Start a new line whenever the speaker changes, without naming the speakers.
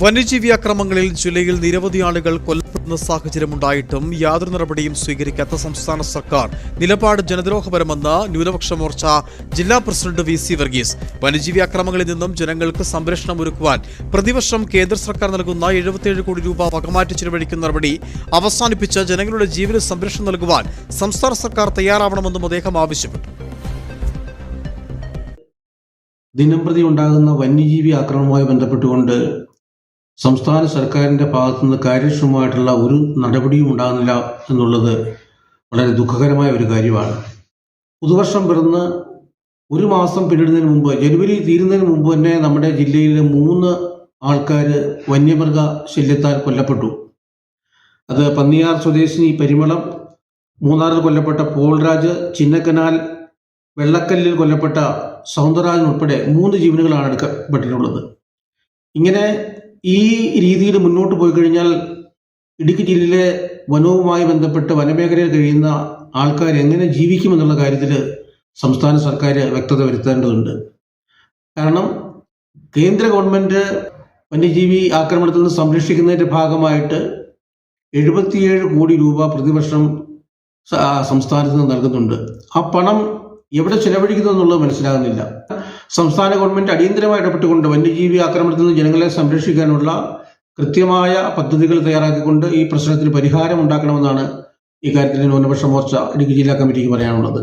വന്യജീവി അക്രമങ്ങളിൽ ജില്ലയിൽ നിരവധി ആളുകൾ കൊല്ലപ്പെടുന്ന സാഹചര്യമുണ്ടായിട്ടും യാതൊരു നടപടിയും സ്വീകരിക്കാത്ത സംസ്ഥാന സർക്കാർ നിലപാട് ജനദ്രോഹപരമെന്ന് ന്യൂനപക്ഷ മോർച്ച ജില്ലാ പ്രസിഡന്റ് വി സി വർഗീസ്. വന്യജീവി അക്രമങ്ങളിൽ നിന്നും ജനങ്ങൾക്ക് സംരക്ഷണം ഒരുക്കുവാൻ പ്രതിവർഷം കേന്ദ്ര സർക്കാർ നൽകുന്ന എഴുപത്തിയേഴ് കോടി രൂപ വകമാറ്റി ചിലവഴിക്കുന്ന നടപടി അവസാനിപ്പിച്ച് ജനങ്ങളുടെ ജീവന് സംരക്ഷണം നൽകുവാൻ സംസ്ഥാന സർക്കാർ തയ്യാറാവണമെന്നും അദ്ദേഹം ആവശ്യപ്പെട്ടു.
ദിനംപ്രതി ഉണ്ടാകുന്ന വന്യജീവി ആക്രമണവുമായി ബന്ധപ്പെട്ടുകൊണ്ട് സംസ്ഥാന സർക്കാരിന്റെ ഭാഗത്തുനിന്ന് കാര്യക്ഷമമായിട്ടുള്ള ഒരു നടപടിയും ഉണ്ടാകുന്നില്ല എന്നുള്ളത് വളരെ ദുഃഖകരമായ ഒരു കാര്യമാണ്. പുതുവർഷം പിറന്ന് ഒരു മാസം പിന്നിടുന്നതിന് മുമ്പ് ജനുവരി തീരുന്നതിന് മുമ്പ് തന്നെ നമ്മുടെ ജില്ലയിൽ മൂന്ന് ആൾക്കാർ വന്യമൃഗ ശല്യത്താൽ കൊല്ലപ്പെട്ടു. അത് പന്നിയാർ സ്വദേശിനി പരിമളം മൂന്നാറിൽ കൊല്ലപ്പെട്ട പോൾരാജ് ചിന്നക്കനാൽ വെള്ളക്കല്ലിൽ കൊല്ലപ്പെട്ട സൗന്ദരാജൻ ഉൾപ്പെടെ മൂന്ന് ജീവനുകളാണ് എടുക്കപ്പെട്ടിട്ടുള്ളത്. ഇങ്ങനെ ഈ രീതിയിൽ മുന്നോട്ട് പോയി കഴിഞ്ഞാൽ ഇടുക്കി ജില്ലയിലെ വനവുമായി ബന്ധപ്പെട്ട് വനമേഖലയിൽ കഴിയുന്ന ആൾക്കാർ എങ്ങനെ ജീവിക്കുമെന്നുള്ള കാര്യത്തിൽ സംസ്ഥാന സർക്കാർ വ്യക്തത വരുത്തേണ്ടതുണ്ട്. കാരണം കേന്ദ്ര ഗവൺമെന്റ് വന്യജീവി ആക്രമണത്തിൽ നിന്ന് സംരക്ഷിക്കുന്നതിന്റെ ഭാഗമായിട്ട് എഴുപത്തിയേഴ് കോടി രൂപ പ്രതിവർഷം സംസ്ഥാനത്ത് നിന്ന് നൽകുന്നുണ്ട്. ആ പണം എവിടെ ചെലവഴിക്കുന്നു എന്നുള്ളത് മനസ്സിലാകുന്നില്ല. സംസ്ഥാന ഗവൺമെന്റ് അടിയന്തരമായി ഇടപെട്ടുകൊണ്ട് വന്യജീവി ആക്രമണത്തിൽ നിന്ന് ജനങ്ങളെ സംരക്ഷിക്കാനുള്ള കൃത്യമായ പദ്ധതികൾ തയ്യാറാക്കിക്കൊണ്ട് ഈ പ്രശ്നത്തിന് പരിഹാരം ഉണ്ടാക്കണമെന്നാണ് ഇക്കാര്യത്തിൽ ന്യൂനപക്ഷ മോർച്ച ഇടുക്കി ജില്ലാ കമ്മിറ്റിക്ക് പറയാനുള്ളത്.